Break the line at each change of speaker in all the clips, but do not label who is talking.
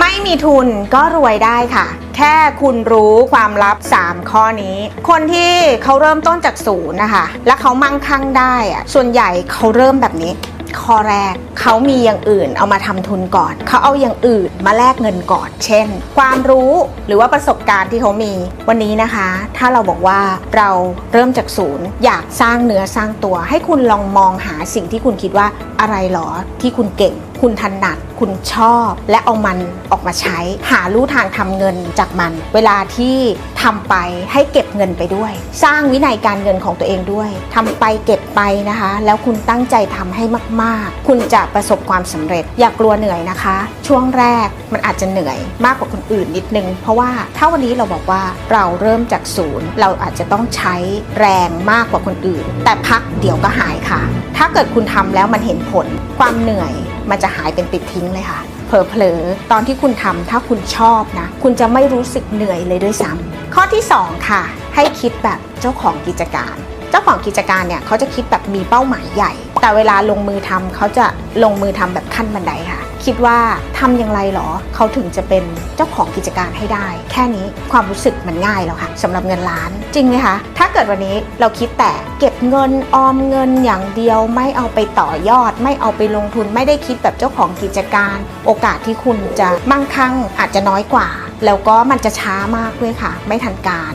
ไม่มีทุนก็รวยได้ค่ะ แค่คุณรู้ความลับ 3 ข้อนี้ คนที่เขาเริ่มต้นจากศูนย์นะคะ และเขามั่งคั่งได้อะส่วนใหญ่เขาเริ่มแบบนี้ข้อแรกเขามีอย่างอื่นเอามาทำทุนก่อน เขาเอาอย่างอื่นมาแลกเงินก่อน เช่น ความรู้หรือว่าประสบการณ์ที่เขามีวันนี้นะคะ ถ้าเราบอกว่าเราเริ่มจากศูนย์ อยากสร้างเนื้อสร้างตัว ให้คุณลองมองหาสิ่งที่คุณคิดว่าอะไรหรอที่คุณเก่ง คุณถนัด คุณชอบและเอามันออกมาใช้ หาลู่ทางทำเงินจากมัน เวลาที่ทำไปให้เก็บเงินไปด้วย สร้างวินัยการเงินของตัวเองด้วยทำไปเก็บไปนะคะ แล้วคุณตั้งใจทำให้มาก ๆ คุณจะประสบความสำเร็จ อย่ากลัวเหนื่อยนะคะ ช่วงแรกมันอาจจะเหนื่อยมากกว่าคนอื่นนิดนึง เพราะว่าถ้าวันนี้เราบอกว่าเราเริ่มจากศูนย์ เราอาจจะต้องใช้แรงมากกว่าคนอื่น แต่พักเดี๋ยวก็หายค่ะ ถ้าเกิดคุณทำแล้วมันเห็นผลความเหนื่อยมันจะหายเป็นปิดทิ้งเลยค่ะ เผลอๆตอนที่คุณทำถ้าคุณชอบนะ คุณจะไม่รู้สึกเหนื่อยเลยด้วยซ้ำข้อที่ 2 ค่ะ ให้คิดแบบเจ้าของกิจการ เจ้าของกิจการเนี่ยเขาจะคิดแบบมีเป้าหมายใหญ่ แต่เวลาลงมือทำเขาจะลงมือทำแบบขั้นบันไดค่ะ คิดว่าทำอย่างไรหรอ เขาถึงจะเป็นเจ้าของกิจการให้ได้ แค่นี้ความรู้สึกมันง่ายแล้วค่ะสำหรับเงินล้านจริงไหมคะ ถ้าเกิดวันนี้เราคิดแต่เก็บเงินออมเงินอย่างเดียว ไม่เอาไปต่อยอด ไม่เอาไปลงทุนไม่ได้คิดแบบเจ้าของกิจการ โอกาสที่คุณจะมั่งคั่งอาจจะน้อยกว่า แล้วก็มันจะช้ามากด้วยค่ะ ไม่ทันการ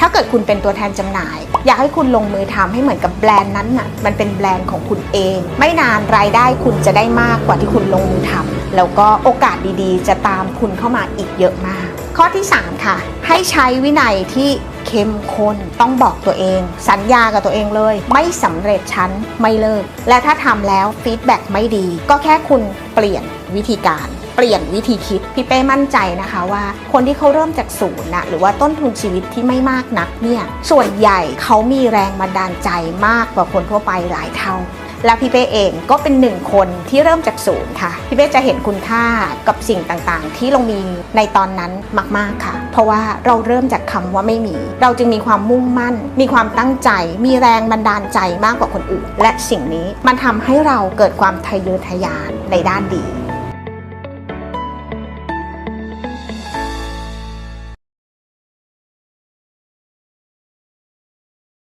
ถ้าเกิดคุณเป็นตัวแทนจำหน่าย อยากให้คุณลงมือทำให้เหมือนกับแบรนด์นั้นน่ะมันเป็นแบรนด์ของคุณเอง ไม่นานรายได้คุณจะได้มากกว่าที่คุณลงมือทำแล้วก็โอกาสดีๆ จะตามคุณเข้ามาอีกเยอะมาก ข้อที่ 3 ค่ะ ให้ใช้วินัยที่เข้มข้นต้องบอกตัวเอง สัญญากับตัวเองเลย ไม่สำเร็จฉันไม่เลิก และถ้าทำแล้วฟีดแบ็กไม่ดี ก็แค่คุณเปลี่ยนวิธีการ เปลี่ยนวิธีคิด พี่เป้มั่นใจนะคะว่า คนที่เขาเริ่มจากศูนย์นะหรือว่าต้นทุนชีวิตที่ไม่มากนักเนี่ยส่วนใหญ่เขามีแรงบันดาลใจมากกว่าคนทั่วไปหลายเท่าและพี่เป้เองก็เป็นหนึ่งคนที่เริ่มจากศูนย์ค่ะ พี่เป้จะเห็นคุณค่ากับสิ่งต่างๆ ที่เรามีในตอนนั้นมากๆค่ะ เพราะว่าเราเริ่มจากคำว่าไม่มี เราจึงมีความมุ่งมั่น มีความตั้งใจ มีแรงบันดาลใจมากกว่าคนอื่น และสิ่งนี้มันทำให้เราเกิดความทะเยอทะยานในด้านดี